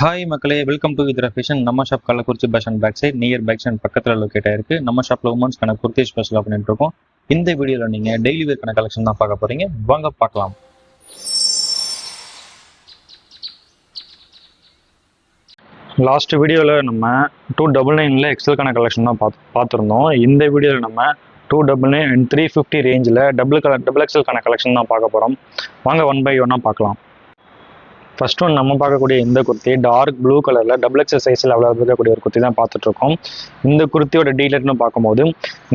Hi மக்களே. Welcome to with fashion நம்ம shop Kallakurichi bus and back side near back and பக்கத்தில் locate ஆயிருக்கு நம்ம ஷாப்ல உமன்ஸ்க்கான குர்த்தி ஸ்பெஷல் பண்ணிட்டு இருக்கோம். இந்த வீடியோவில் நீங்கள் டெய்லி வேர்க்கான கலெக்ஷன் தான் பார்க்க போறீங்க. வாங்க பார்க்கலாம். லாஸ்ட் வீடியோவில் நம்ம டூ டபுள் நைனில் எக்ஸலுக்கான கலெக்ஷன் தான் பார்த்து பார்த்துருந்தோம். இந்த வீடியோவில் நம்ம two double nine and three fifty ரேஞ்சில் டபுள் கலர் டபுள் எக்ஸலுக்கான கலெக்ஷன் தான் பார்க்க போகிறோம் வாங்க ஒன் பை ஒன்னாக பார்க்கலாம். ஃபர்ஸ்ட் ஒன் நம்ம பார்க்கக்கூடிய இந்த குர்த்தி டார்க் ப்ளூ கலரில் டபுள் எக்ஸல் சைஸில் அவ்வளோ இருக்கக்கூடிய ஒரு குர்த்தி தான் பார்த்துட்ருக்கோம். இந்த குர்த்தியோட டீலர்னு பார்க்கும்போது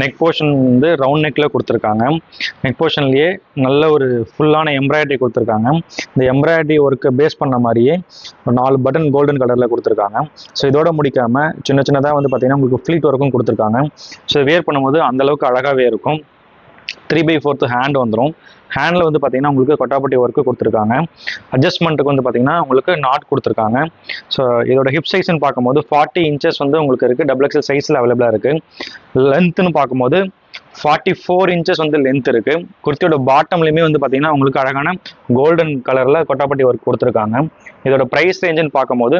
நெக் போர்ஷன் வந்து ரவுண்ட் நெக்கில் கொடுத்துருக்காங்க. நெக் போர்ஷன்லேயே நல்ல ஒரு ஃபுல்லான எம்ப்ராய்டரி கொடுத்துருக்காங்க. இந்த எம்ப்ராய்டரி ஒர்க்கை பேஸ் பண்ண மாதிரியே ஒரு நாலு பட்டன் கோல்டன் கலரில் கொடுத்துருக்காங்க. ஸோ இதோட முடிக்காமல் சின்ன சின்னதாக வந்து பார்த்தீங்கன்னா உங்களுக்கு ஃப்ளீட் ஒர்க்கும் கொடுத்துருக்காங்க. ஸோ வேர் பண்ணும்போது அந்தளவுக்கு அழகாகவே இருக்கும். த்ரீ பை ஃபோர்த்து ஹேண்ட் வந்துடும் ஹேண்டில் வந்து பார்த்தீங்கன்னா உங்களுக்கு கொட்டாப்பட்டி ஒர்க்கு கொடுத்துருக்காங்க. அட்ஜஸ்ட்மெண்ட்டுக்கு வந்து பார்த்தீங்கன்னா உங்களுக்கு நாட் கொடுத்துருக்காங்க. ஸோ இதோட ஹிப் சைஸ்னு பார்க்கும்போது ஃபார்ட்டி இன்ச்சஸ் வந்து உங்களுக்கு இருக்குது டபுள் எக்ஸல் சைஸில் அவைலபிளாக இருக்குது லென்த்துன்னு பார்க்கும்போது ஃபார்ட்டி ஃபோர் இன்ச்சஸ் வந்து லென்த் இருக்குது குர்த்தியோட பாட்டம்லேயுமே வந்து பார்த்தீங்கன்னா உங்களுக்கு அழகான கோல்டன் கலரில் கொட்டாப்பட்டி ஒர்க் கொடுத்துருக்காங்க. இதோட ப்ரைஸ் ரேஞ்சுன்னு பார்க்கும்போது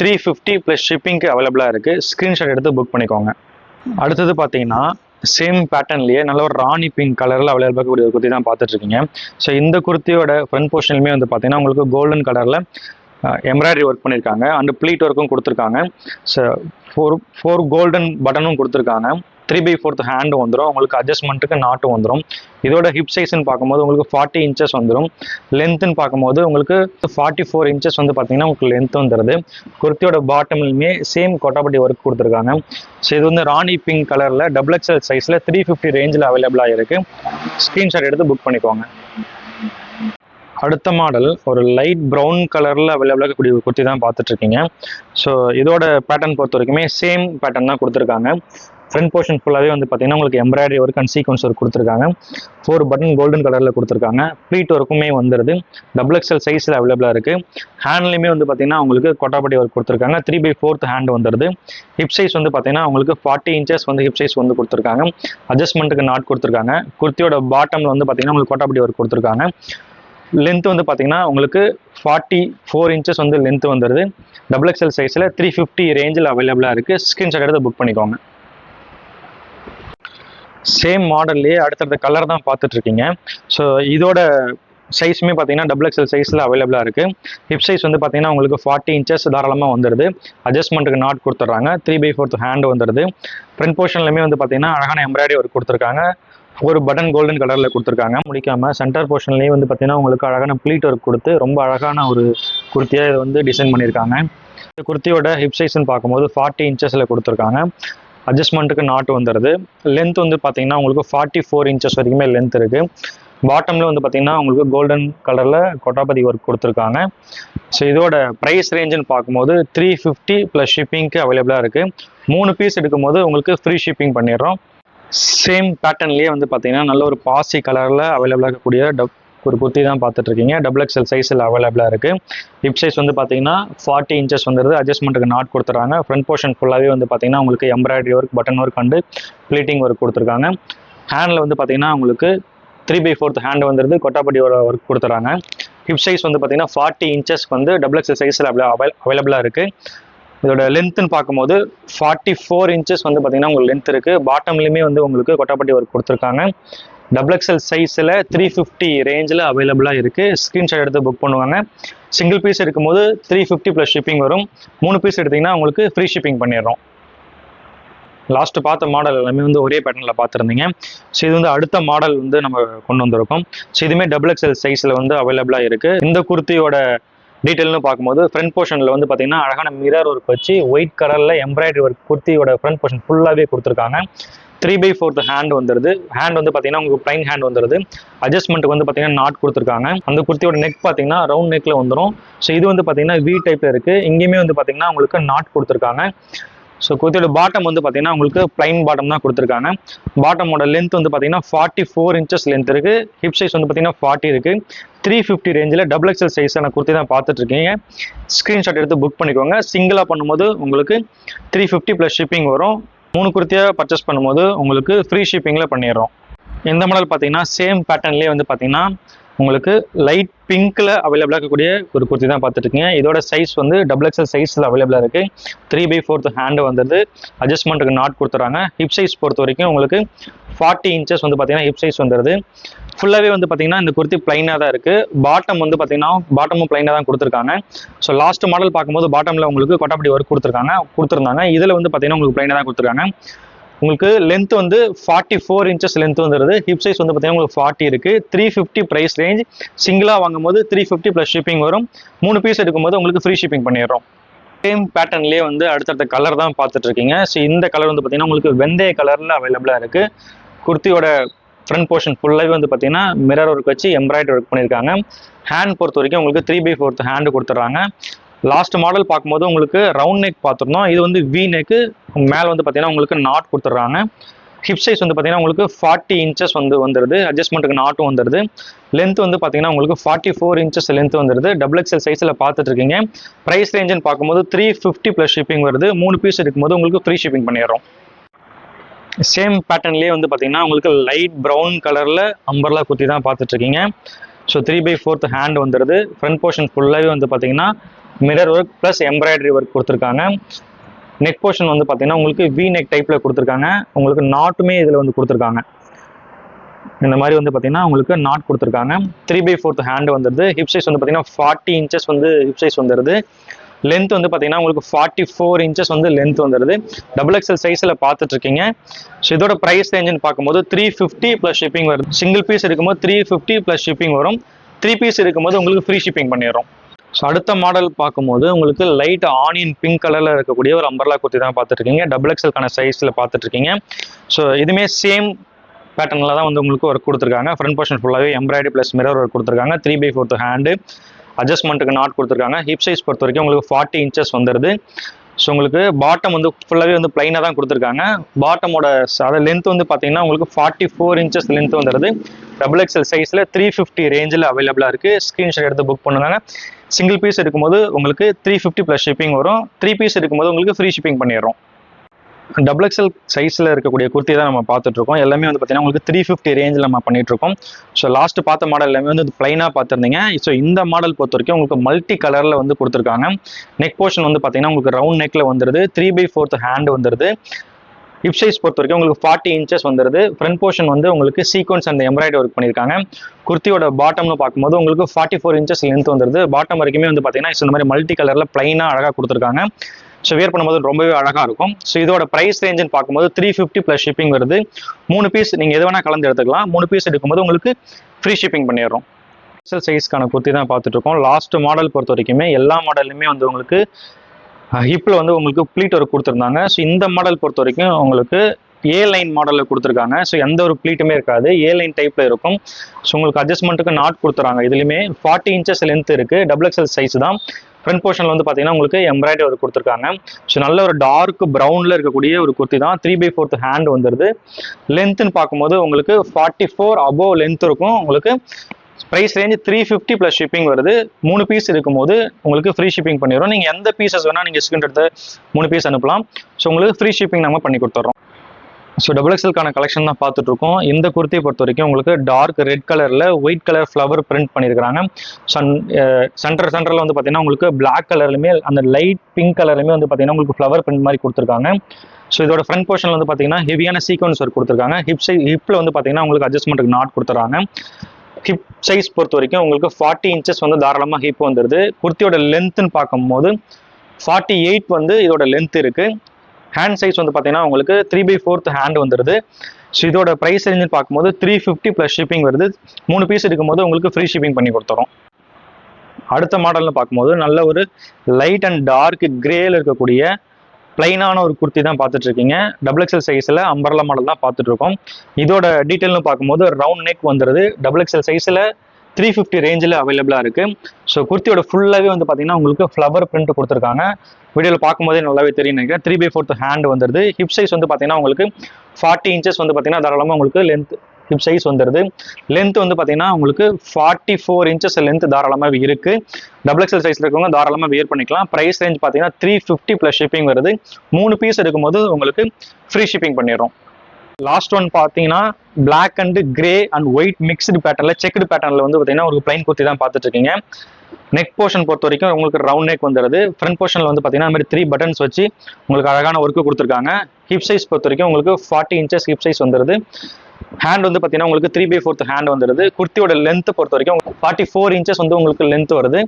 த்ரீ ஃபிஃப்டி ப்ளஸ் ஷிப்பிங்க்கு அவைலபிளாக இருக்குது ஸ்க்ரீன்ஷாட் எடுத்து புக் பண்ணிக்கோங்க. அடுத்தது பார்த்தீங்கன்னா சேம் பேட்டர்ன்லேயே நல்ல ஒரு ராணி பிங்க் கலரில் அவைலபிள் இருக்கக்கூடிய ஒரு குர்த்தி தான் பார்த்துட்டு இருக்கீங்க ஸோ இந்த குர்த்தியோட ஃப்ரண்ட் போர்ஷன்லுமே வந்து பார்த்தீங்கன்னா உங்களுக்கு கோல்டன் கலரில் எம்ப்ராய்டரி ஒர்க் பண்ணியிருக்காங்க அண்ட் ப்ளீட் ஒர்க்கும் கொடுத்துருக்காங்க. ஸோ ஃபோர் ஃபோர் கோல்டன் பட்டனும் கொடுத்துருக்காங்க. த்ரீ பை ஃபோர்த் ஹேண்டு வந்துடும் உங்களுக்கு அட்ஜஸ்ட்மெண்ட்டுக்கு நாட்டு வந்துடும் இதோட ஹிப் சைஸ்ன்னு பார்க்கும்போது உங்களுக்கு ஃபார்ட்டி இன்ச்சஸ் வந்துடும் லென்த்துன்னு பார்க்கும்போது உங்களுக்கு ஃபார்ட்டி ஃபோர் இன்ச்சஸ் வந்து பார்த்தீங்கன்னா உங்களுக்கு லென்த் வந்துடுது குர்த்தியோட பாட்டம்லையுமே சேம் கொட்டாபட்டி ஒர்க் கொடுத்துருக்காங்க. ஸோ இது வந்து ராணி பிங்க் கலரில் டபுள் எக்ஸ்எல் சைஸில் த்ரீ ஃபிஃப்டி ரேஞ்சில் அவைலபிளாக இருக்குது ஸ்க்ரீன்ஷாட் எடுத்து புக் பண்ணிக்கோங்க. அடுத்த மாடல் ஒரு லைட் ப்ரௌன் கலரில் அவைலபிளாக இருக்கக்கூடிய குர்த்தி தான் பார்த்துட்ருக்கீங்க ஸோ இதோட பேட்டர்ன் பொறுத்த வரைக்குமே சேம் பேட்டர்ன் தான் கொடுத்துருக்காங்க. ஃப்ரண்ட் போர்ஷன் ஃபுல்லாகவே வந்து பார்த்தீங்கன்னா உங்களுக்கு embroidery work and sequins work கொடுத்துருக்காங்க. ஃபோர் பட்டன் கோல்டன் கலரில் கொடுத்துருக்காங்க. ப்ளீட் ஒர்க்குமே வந்துடுது டபுள் எக்ஸ்எல் சைஸில் அவைலபிளாக இருக்குது ஹேண்ட்லேயுமே வந்து பார்த்தீங்கன்னா உங்களுக்கு கொட்டாப்பட்டி ஒர்க் கொடுத்துருக்காங்க. த்ரீ பை ஃபோர்த் ஹேண்ட் வந்துடுது ஹிப் சைஸ் வந்து பார்த்தீங்கன்னா உங்களுக்கு ஃபார்ட்டி இன்ச்சஸ் வந்து ஹிப் சைஸ் வந்து கொடுத்துருக்காங்க. அட்ஜஸ்ட்மெண்ட்டுக்கு நாட் கொடுத்துருக்காங்க. குர்த்தியோட பாட்டமில் வந்து பார்த்தீங்கன்னா உங்களுக்கு கொட்டாப்பட்டி ஒர்க் கொடுத்துருக்காங்க. லென்த் வந்து பார்த்தீங்கன்னா உங்களுக்கு ஃபார்ட்டி ஃபோர் இன்ச்சஸ் வந்து லென்த் வந்துடுது டபுள் எக்ஸ்எல் சைஸில் த்ரீ ஃபிஃப்டி ரேஞ்சில் அவைலபிளாக இருக்குது ஸ்கிரீன்ஷாட் எடுத்து புக் பண்ணிக்கோங்க. சேம் மாடல்லையே அடுத்தடுத்த கலர் தான் பார்த்துட்டு இருக்கீங்க ஸோ இதோட சைஸுமே பார்த்தீங்கன்னா டபுள் எக்ஸ்எல் சைஸில் அவைலபிளாக இருக்குது ஹிப் சைஸ் வந்து பார்த்தீங்கன்னா உங்களுக்கு ஃபார்ட்டி இன்ச்சஸ் தாராளமாக வந்துடுது. அட்ஜஸ்ட்மெண்ட்டுக்கு நாட் கொடுத்துட்றாங்க. த்ரீ பை ஃபோர்த் ஹேண்ட் வந்துடுது. ஃப்ரண்ட் போர்ஷன்லையுமே வந்து பார்த்தீங்கன்னா அழகான எம்ப்ராய்டரி ஒர்க் கொடுத்துருக்காங்க. ஒரு பட்டன் கோல்டன் கலரில் கொடுத்துருக்காங்க. முடிக்காமல் சென்டர் போர்ஷன்லேயும் வந்து பார்த்தீங்கன்னா உங்களுக்கு அழகான ப்ளீட் ஒர்க் கொடுத்து ரொம்ப அழகான ஒரு குர்த்தியாக இதை வந்து டிசைன் பண்ணியிருக்காங்க. இந்த குர்த்தியோட ஹிப் சைஸ்ன்னு பார்க்கும்போது ஃபார்ட்டி இன்ச்சஸில் கொடுத்துருக்காங்க. அட்ஜஸ்ட்மெண்ட்டுக்கு நாட்டு வந்துடுது லென்த் வந்து பார்த்தீங்கன்னா உங்களுக்கு ஃபார்ட்டி ஃபோர் இன்ச்சஸ் வரைக்குமே லென்த் இருக்குது பாட்டமில் வந்து பார்த்தீங்கன்னா உங்களுக்கு கோல்டன் கலரில் கொட்டாபதி ஒர்க் கொடுத்துருக்காங்க. ஸோ இதோட ப்ரைஸ் ரேஞ்சுன்னு பார்க்கும்போது த்ரீ ஃபிஃப்டி ப்ளஸ் ஷிப்பிங்க்கு அவைலபிளாக இருக்குது மூணு பீஸ் எடுக்கும்போது உங்களுக்கு ஃப்ரீ ஷிப்பிங் பண்ணிடுறோம். சேம் பேட்டர்ன்லேயே வந்து பார்த்தீங்கன்னா நல்ல ஒரு பாசி கலரில் அவைலபிளாக இருக்கக்கூடிய டப் ஒரு குர்த்தி தான் பார்த்துட்ருக்கீங்க. டபுள் எக்ஸ்எல் சைஸில் அவைலபிளாக இருக்குது ஹிப் சைஸ் வந்து பார்த்தீங்கன்னா ஃபார்ட்டி இன்ச்சஸ் வந்துடுது அட்ஜஸ்ட்மெண்ட்டுக்கு நாட் கொடுத்துறாங்க ஃப்ரண்ட் போர்ஷன் ஃபுல்லாகவே வந்து பார்த்தீங்கன்னா உங்களுக்கு embroidery work button work and pleating work கொடுத்துருக்காங்க. ஹேண்டில் வந்து பார்த்தீங்கன்னா உங்களுக்கு த்ரீ பை ஃபோர்த் ஹேண்ட் வந்துடுது கொட்டாப்பட்டியோட ஒர்க் கொடுத்துறாங்க ஹிப் சைஸ் வந்து பார்த்தீங்கன்னா ஃபார்ட்டி இன்ச்சஸ் வந்து டபுள் எக்ஸ்எல் சைஸில் அவைலபிளாக இருக்குது இதோட லென்த்துன்னு பார்க்கும்போது ஃபார்ட்டி ஃபோர் இன்ச்சஸ் வந்து பார்த்தீங்கன்னா உங்களுக்கு லென்த் இருக்குது பாட்டம்லேயுமே வந்து உங்களுக்கு கொட்டாப்பட்டி ஒர்க் கொடுத்துருக்காங்க. டபுள் எக்ஸ்எல் சைஸில் த்ரீ ஃபிஃப்டி ரேஞ்சில் அவைலபிளாக இருக்குது ஸ்க்ரீன்ஷாட் எடுத்து புக் பண்ணுவாங்க. சிங்கிள் பீஸ் எடுக்கும்போது த்ரீ ஃபிஃப்டி ப்ளஸ் ஷிப்பிங் வரும். மூணு பீஸ் எடுத்திங்கன்னா உங்களுக்கு ஃப்ரீ ஷிப்பிங் பண்ணிடுறோம். லாஸ்ட்டு பார்த்த மாடல் எல்லாமே வந்து ஒரே பேட்டர்னில் பார்த்துருந்தீங்க. ஸோ இது வந்து அடுத்த மாடல் வந்து நம்ம கொண்டு வந்திருக்கோம். ஸோ இதுவுமே டபுள் எக்ஸ்எல் சைஸில் வந்து அவைலபிளாக இருக்குது இந்த குர்த்தியோட டீட்டெயில்னு பார்க்கும்போது ஃப்ரண்ட் போர்ஷனில் வந்து பார்த்தீங்கன்னா அழகான மிரர் ஒர்க் வச்சு ஒயிட் கலரில் எம்ப்ராய்டரி ஒர்க் குர்த்தியோட ஃப்ரண்ட் போர்ஷன் ஃபுல்லாகவே கொடுத்துருக்காங்க. த்ரீ பை ஃபோர்த் ஹேண்ட் வந்துடுது ஹேண்ட் வந்து பார்த்தீங்கன்னா உங்களுக்கு ப்ளைன் ஹேண்ட் வந்துடுது அட்ஜஸ்ட்மெண்ட்டுக்கு வந்து பார்த்தீங்கன்னா நாட் கொடுத்துருக்காங்க. அந்த குர்த்தியோட நெக் பார்த்தீங்கன்னா ரவுண்ட் நெக்கில் வந்துடும் ஸோ இது வந்து பார்த்தீங்கன்னா வி டைப்பில் இருக்குது இங்கேயுமே வந்து பார்த்தீங்கன்னா உங்களுக்கு நாட் கொடுத்துருக்காங்க. ஸோ குர்த்தியோட பாட்டம் வந்து பார்த்தீங்கன்னா உங்களுக்கு பிளைன் பாட்டம் தான் கொடுத்துருக்காங்க. பாட்டமோட லென்த் வந்து பார்த்தீங்கன்னா ஃபார்ட்டி ஃபோர் இன்ச்சஸ் லென்த் இருக்குது ஹிப் சைஸ் வந்து பார்த்தீங்கன்னா ஃபார்ட்டி இருக்குது த்ரீ ஃபிஃப்டி ரேஞ்சில் டபுள் எக்ஸல் சைஸான குர்த்தி தான் பார்த்துட்டு இருக்கீங்க. ஸ்க்ரீன்ஷாட் எடுத்து புக் பண்ணிக்கோங்க. சிங்கிளாக பண்ணும்போது உங்களுக்கு த்ரீ ஃபிஃப்டி ப்ளஸ் ஷிப்பிங் வரும். மூணு குர்த்தியாக பர்ச்சேஸ் பண்ணும்போது உங்களுக்கு ஃப்ரீ ஷிப்பிங்கில் பண்ணிடுறோம். இந்த மாடல் பார்த்தீங்கன்னா சேம் பேட்டர்ன்லேயே வந்து பார்த்தீங்கன்னா உங்களுக்கு லைட் பிங்க்ல அவைலபிளாக இருக்கக்கூடிய ஒரு குர்த்தி தான் பார்த்துட்டு இதோட சைஸ் வந்து டபுள் எக்ஸல் சைஸில் அவைலபிளாக இருக்கு. த்ரீ பை ஃபோர்த் ஹேண்டு வந்துடுது அட்ஜஸ்ட்மெண்ட்டுக்கு நாட் கொடுத்துறாங்க. ஹிப் சைஸ் பொறுத்த வரைக்கும் உங்களுக்கு ஃபார்ட்டி இன்ச்சஸ் வந்து பார்த்தீங்கன்னா ஹிப் சைஸ் வந்துடுது ஃபுல்லாகவே வந்து பார்த்தீங்கன்னா இந்த குர்த்தி பிளைனாக தான் இருக்குது பாட்டம் வந்து பார்த்தீங்கன்னா பாட்டமும் பிளைனாக தான் கொடுத்துருக்காங்க. ஸோ லாஸ்ட் மாடல் பார்க்கும்போது பாட்டமில் உங்களுக்கு கொட்டாப்படி ஒர்க் கொடுத்துருக்காங்க. கொடுத்துருந்தாங்க. இதில் வந்து பார்த்தீங்கன்னா உங்களுக்கு பிளைனாக தான் கொடுத்துருக்காங்க. உங்களுக்கு லென்த் வந்து ஃபார்ட்டி ஃபோர் இன்ச்சஸ் லென்த் வந்துருது ஹிப் சைஸ் வந்து பார்த்தீங்கன்னா உங்களுக்கு ஃபார்ட்டி இருக்கு. த்ரீ ஃபிஃப்டி ப்ரைஸ் ரேஞ்ச் சிங்கிளாக வாங்கும்போது த்ரீ ஃபிஃப்டி ப்ளஸ் ஷிப்பிங் வரும். மூணு பீஸ் எடுக்கும்போது உங்களுக்கு ஃப்ரீ ஷிப்பிங் பண்ணிடுறோம். சேம் பேட்டர்ன்லேயே வந்து அடுத்தடுத்த கலர் தான் பார்த்துட்டு இருக்கீங்க ஸோ இந்த கலர் வந்து பார்த்தீங்கன்னா உங்களுக்கு வெந்தய கலரில் அவைலபிளாக இருக்கு. குர்த்தியோட ஃப்ரண்ட் போர்ஷன் ஃபுல்லாகவே வந்து பார்த்தீங்கன்னா மிரர் ஒர்க் வச்சு எம்ப்ராய்டரி ஒர்க் பண்ணியிருக்காங்க. ஹேண்ட் பொறுத்த வரைக்கும் உங்களுக்கு த்ரீ பை ஃபோர்த் ஹேண்டு கொடுத்துட்றாங்க. லாஸ்ட் மாடல் பார்க்கும்போது உங்களுக்கு ரவுண்ட் நெக் பார்த்துருந்தோம். இது வந்து வி நெக்கு மேலே வந்து பார்த்தீங்கன்னா உங்களுக்கு நாட் கொடுத்துட்றாங்க. ஹிப் சைஸ் வந்து பார்த்தீங்கன்னா உங்களுக்கு ஃபார்ட்டி இன்ச்சஸ் வந்து வந்துடுது. அட்ஜஸ்ட்மெண்ட்டுக்கு நாட்டும் வந்துடுது. லென்த் வந்து பார்த்தீங்கன்னா உங்களுக்கு ஃபார்ட்டி ஃபோர் இன்ச்சஸ் லென்த் வந்துடுது. டபுள் எக்ஸல் சைஸில் பார்த்துட்டு இருக்கீங்க ப்ரைஸ் ரேஞ்சுன்னு பார்க்கும்போது த்ரீ ஃபிஃப்டி ப்ளஸ் ஷிப்பிங் வருது. மூணு பீஸ் எடுக்கும்போது உங்களுக்கு ஃப்ரீ ஷிப்பிங் பண்ணிடுறோம். சேம் பேட்டர்ன்லேயே வந்து பார்த்தீங்கன்னா உங்களுக்கு லைட் ப்ரௌன் கலரில் அம்பர்லா குத்தி தான் பார்த்துட்ருக்கீங்க. So three by fourth hand வந்துடுது. ஃப்ரண்ட் போர்ஷன் ஃபுல்லாகவே வந்து பார்த்தீங்கன்னா mirror work plus embroidery work கொடுத்துருக்காங்க. நெக் போர்ஷன் வந்து பார்த்தீங்கன்னா உங்களுக்கு வி நெக் டைப்பில் கொடுத்துருக்காங்க. உங்களுக்கு நாட்டுமே இதில் வந்து கொடுத்துருக்காங்க. இந்த மாதிரி வந்து பார்த்தீங்கன்னா உங்களுக்கு நாட் கொடுத்துருக்காங்க. த்ரீ பை ஃபோர்த் ஹேண்ட் வந்துடுது ஹிப் சைஸ் வந்து பார்த்தீங்கன்னா ஃபார்ட்டி இன்ச்சஸ் வந்து ஹிப் சைஸ் வந்துடுது லென்த் வந்து பார்த்தீங்கன்னா உங்களுக்கு ஃபார்ட்டி ஃபோர் இன்ச்சஸ் வந்து லென்த் வந்துடுது டபுள் எக்ஸல் சைஸில் பார்த்துட்ருக்கீங்க. ஸோ இதோட ப்ரைஸ் ரேஞ்சுன்னு பார்க்கும்போது த்ரீ ஃபிஃப்டி ப்ளஸ் ஷிப்பிங் வருது. சிங்கிள் பீஸ் இருக்கும்போது த்ரீ ஃபிஃப்டி ப்ளஸ் ஷிப்பிங் வரும். த்ரீ பீஸ் இருக்கும்போது உங்களுக்கு ஃப்ரீ ஷிப்பிங் பண்ணிடுறோம். ஸோ அடுத்த மாடல் பார்க்கும்போது உங்களுக்கு லைட் ஆனியன் பிங்க் கலரில் இருக்கக்கூடிய ஒரு அம்பர்லா குர்த்தி தான் பார்த்துருக்கீங்க டபுள் எக்ஸல்கான சைஸில் பார்த்துட்ருக்கீங்க. ஸோ இதுவுமே சேம் பேட்டர்னில் தான் வந்து உங்களுக்கு ஒர்க் கொடுத்துருக்காங்க. ஃப்ரண்ட் போர்ஷன் ஃபுல்லாகவே எம்ப்ராய்டரி ப்ளஸ் மிரர் ஒர்க் கொடுத்துருக்காங்க. த்ரீ பை ஃபோர்த் ஹேண்டு அட்ஜஸ்ட்மெண்ட்டுக்கு நாட் கொடுத்துருக்காங்க. ஹிப் சைஸ் பொறுத்த வரைக்கும் உங்களுக்கு ஃபார்ட்டி இன்ச்சஸ் வந்துடுது ஸோ உங்களுக்கு பாட்டம் வந்து ஃபுல்லாகவே வந்து பிளைனாக தான் கொடுத்துருக்காங்க. பாட்டமோட அதாவது லென்த் வந்து பார்த்தீங்கன்னா உங்களுக்கு ஃபார்ட்டி ஃபோர் இன்ச்சஸ் லென்த் வந்துடுது டபுள் எக்ஸல் சைஸில் த்ரீ ஃபிஃப்டி ரேஞ்சில் அவைலபிளாக இருக்குது ஸ்க்ரீன்ஷாட் எடுத்து புக் பண்ணுங்க. சிங்கிள் பீஸ் இருக்கும்போது உங்களுக்கு த்ரீ ஃபிஃப்டி ப்ளஸ் ஷிப்பிங் வரும். த்ரீ பீஸ் இருக்கும்போது உங்களுக்கு ஃப்ரீ ஷிப்பிங் பண்ணிடுறோம். டபுள் எக்ஸல் சைஸில் இருக்கக்கூடிய குர்த்தி தான் நம்ம பார்த்துட்ருக்கோம். எல்லாமே வந்து பார்த்தீங்கன்னா உங்களுக்கு த்ரீ ஃபிஃப்டி ரேஞ்சில் நம்ம பண்ணிகிட்ருக்கோம் ஸோ லாஸ்ட் பார்த்த மாடல் எல்லாமே வந்து ப்ளைனாக பார்த்துருந்தீங்க. ஸோ இந்த மாடல் பொறுத்த வரைக்கும் உங்களுக்கு மல்டி கலரில் வந்து கொடுத்துருக்காங்க. நெக் போர்ஷன் வந்து பார்த்தீங்கன்னா உங்களுக்கு ரவுண்ட் நெக்கில் வந்துடுது த்ரீ பை ஃபோர்த் ஹேண்ட் வந்துடுது ஹிப் சைஸ் பொறுத்த வரைக்கும் உங்களுக்கு ஃபார்ட்டி இன்ச்சஸ் வந்துடுது ஃப்ரண்ட் போர்ஷன் வந்து உங்களுக்கு சீக்வன்ஸ் அந்த எம்ப்ராய்டரி ஒர்க் பண்ணியிருக்காங்க. குர்த்தியோட பாட்டம்னு பார்க்கும்போது உங்களுக்கு ஃபார்ட்டி ஃபோர் இன்ச்சஸ் லென்த் வந்துடுது பாட்டம் வரைக்குமே வந்து பார்த்தீங்கன்னா இந்த மாதிரி மல்டி கலரில் ப்ளைனாக அழகாக கொடுத்துருக்காங்க. ஸோ வியர் பண்ணும்போது ரொம்பவே அழகாக இருக்கும். ஸோ இதோட ப்ரைஸ் ரேஞ்சுன்னு பார்க்கும்போது த்ரீ ஃபிஃப்டி ப்ளஸ் ஷிப்பிங் வருது. மூணு பீஸ் நீங்கள் எது வேணால் கலந்து எடுத்துக்கலாம். மூணு பீஸ் எடுக்கும்போது உங்களுக்கு ஃப்ரீ ஷிப்பிங் பண்ணிடுறோம். எக்ஸல் சைஸ்க்கான குர்த்தி தான் பார்த்துட்டு இருக்கோம். லாஸ்ட் மாடல் பொறுத்த வரைக்குமே எல்லா மாடலுமே வந்து உங்களுக்கு ஹிப்பில் வந்து உங்களுக்கு ப்ளீட் ஒர்க் கொடுத்துருந்தாங்க. ஸோ இந்த மாடல் பொறுத்த வரைக்கும் உங்களுக்கு ஏ லைன் மாடலில் கொடுத்துருக்காங்க. ஸோ எந்த ஒரு ப்ளீட்டுமே இருக்காது. ஏ லைன் டைப்பில் இருக்கும். ஸோ உங்களுக்கு அட்ஜஸ்ட்மெண்ட்டுக்கு நாட் கொடுத்துறாங்க. இதுலையுமே ஃபார்ட்டி இன்ச்சஸ் லென்த் இருக்குது டபுள் எக்ஸல் சைஸ் தான். ஃப்ரண்ட் போர்ஷனில் வந்து பார்த்தீங்கன்னா உங்களுக்கு எம்ப்ராய்டரி ஒர்க் கொடுத்துருக்காங்க. ஸோ நல்ல ஒரு டார்க் ப்ரௌனில் இருக்கக்கூடிய ஒரு குர்த்தி தான். த்ரீ பை ஃபோர்த் ஹேண்ட் வந்துடுது லென்த்துன்னு பார்க்கும்போது உங்களுக்கு ஃபார்ட்டி ஃபோர் அபோவ் லென்த் இருக்கும். உங்களுக்கு price range three fifty plus shipping வருது. மூணு பீஸ் இருக்கும்போது உங்களுக்கு ஃப்ரீ ஷிப்பிங் பண்ணிடுறோம். நீங்கள் எந்த பீசஸ் வேணால் நீங்கள் ஸ்கிரீன் எடுத்து மூணு பீஸ் அனுப்பலாம். ஸோ உங்களுக்கு ஃப்ரீ ஷிப்பிங் நம்ம பண்ணி கொடுத்துட்றோம். ஸோ டபுள் எக்ஸல்கான கலெக்ஷன் தான் பார்த்துட்டு இருக்கோம் இந்த குர்த்தியை பொறுத்த வரைக்கும் உங்களுக்கு டார்க் ரெட் கலரில் ஒயிட் கலர் ஃப்ளவர் பிரிண்ட் பண்ணியிருக்கிறாங்க. சன் சென்டர் சென்டரில் வந்து பார்த்தீங்கன்னா உங்களுக்கு பிளாக் கலர்லையுமே அந்த லைட் பிங்க் கலர்லையுமே வந்து பார்த்தீங்கன்னா உங்களுக்கு ஃப்ளவர் பிரிண்ட் மாதிரி கொடுத்துருக்காங்க. ஸோ இதோட ஃப்ரண்ட் போர்ஷன் வந்து பார்த்தீங்கன்னா ஹெவியான சீக்வன்ஸ் ஒர்க் கொடுத்துருக்காங்க. ஹிப் சை ஹிப்பில் வந்து பார்த்தீங்கன்னா உங்களுக்கு அட்ஜஸ்ட்மெண்ட்டுக்கு நாட் கொடுத்துறாங்க. ஹிப் சைஸ் பொறுத்த வரைக்கும் உங்களுக்கு ஃபார்ட்டி இன்ச்சஸ் வந்து தாராளமாக ஹிப் வந்துடுது குர்த்தியோட லென்த்துன்னு பார்க்கும்போது ஃபார்ட்டி எயிட் வந்து இதோட லென்த் இருக்குது ஹேண்ட் சைஸ் வந்து பார்த்தீங்கன்னா உங்களுக்கு த்ரீ பை ஃபோர்த் ஹேண்ட் வந்துடுது ஸோ இதோட ப்ரைஸ் ரேஞ்சுன்னு பார்க்கும்போது த்ரீ ஃபிஃப்டி ப்ளஸ் ஷிப்பிங் வருது. மூணு பீஸ் இருக்கும்போது உங்களுக்கு ஃப்ரீ ஷிப்பிங் பண்ணி கொடுத்துறோம். அடுத்த மாடல்னு பார்க்கும்போது நல்ல ஒரு லைட் அண்ட் டார்க் கிரேயில் இருக்கக்கூடிய பிளைனான ஒரு குர்த்தி தான் பார்த்துட்டு இருக்கீங்க டபுள் எக்ஸல் சைஸில் அம்பர்லா மாடல் தான் பார்த்துட்டு இருக்கோம் இதோட டீட்டெயில்னு பார்க்கும்போது ரவுண்ட் நெக் வந்துடுது டபுள் எக்ஸல் சைஸில் த்ரீ ஃபிஃப்டி ரேஞ்சில் அவைலபிளாக இருக்குது ஸோ குர்த்தியோட ஃபுல்லாகவே வந்து பார்த்தீங்கன்னா உங்களுக்கு ஃப்ளவர் பிரிண்ட் கொடுத்துருக்காங்க. வீடியோவில் பார்க்கும்போதே நல்லாவே தெரியும் நினைக்கிறேன். த்ரீ பை ஃபோர்த் ஹேண்ட் வந்துடுது ஹிப் சைஸ் வந்து பார்த்தீங்கன்னா உங்களுக்கு ஃபார்ட்டி இன்ச்சஸ் வந்து பார்த்தீங்கன்னா தாராளமாக உங்களுக்கு லென்த் ஹிப் சைஸ் வந்துடுது லென்த் வந்து பார்த்தீங்கன்னா உங்களுக்கு ஃபார்ட்டி ஃபோர் இன்ச்சஸ் லென்த் தாராளமாக இருக்குது டபுள் எக்ஸல் சைஸில் இருக்கவங்க தாராளமாக வியர் பண்ணிக்கலாம். ப்ரைஸ் ரேஞ்ச் பார்த்தீங்கன்னா த்ரீ ஃபிஃப்டி ப்ளஸ் ஷிப்பிங் வருது. மூணு பீஸ் எடுக்கும்போது உங்களுக்கு ஃப்ரீ ஷிப்பிங் பண்ணிடுறோம். லாஸ்ட் ஒன் பார்த்தீங்கன்னா black and grey and white mixed பேட்டர்ல checked பேட்டர்ல வந்து பார்த்தீங்கன்னா ஒரு பிளைன் குர்த்தி தான் பார்த்துட்டு இருக்கீங்க நெக் போர்ஷன் பொறுத்த வரைக்கும் உங்களுக்கு ரவுண்ட் நெக் வந்துடுது. ஃப்ரண்ட் போர்ஷனில் வந்து பார்த்தீங்கன்னா மாதிரி த்ரீ பட்டன்ஸ் வச்சு உங்களுக்கு அழகான ஒர்க்கு கொடுத்துருக்காங்க. ஹிப் சைஸ் பொறுத்த வரைக்கும் உங்களுக்கு ஃபார்ட்டி இன்ச்சஸ் ஹிப் சைஸ் வந்துடுது. ஹேண்ட் வந்து பார்த்தீங்கன்னா உங்களுக்கு த்ரீ பை ஃபோர்த் ஹேண்ட் வந்துடுது. குர்த்தியோட லென்த் பொறுத்த வரைக்கும் ஃபார்ட்டி ஃபோர் இன்ச்சஸ் வந்து உங்களுக்கு லென்த் வருது.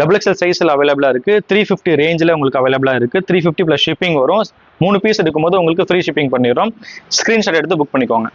டபுள் எக்ஸல் சைஸில் அவைலபிளாக இருக்குது த்ரீ ஃபிஃப்டி ரேஞ்சில் உங்களுக்கு அவைலபிளாக இருக்குது த்ரீ ஃபிஃப்டி ப்ளஸ் ஷிப்பிங் வரும். மூணு பீஸ் எடுக்கும்போது உங்களுக்கு ஃப்ரீ ஷிப்பிங் பண்ணிடுறோம். ஸ்க்ரீன்ஷாட் எடுத்து புக் பண்ணிக்கோங்க.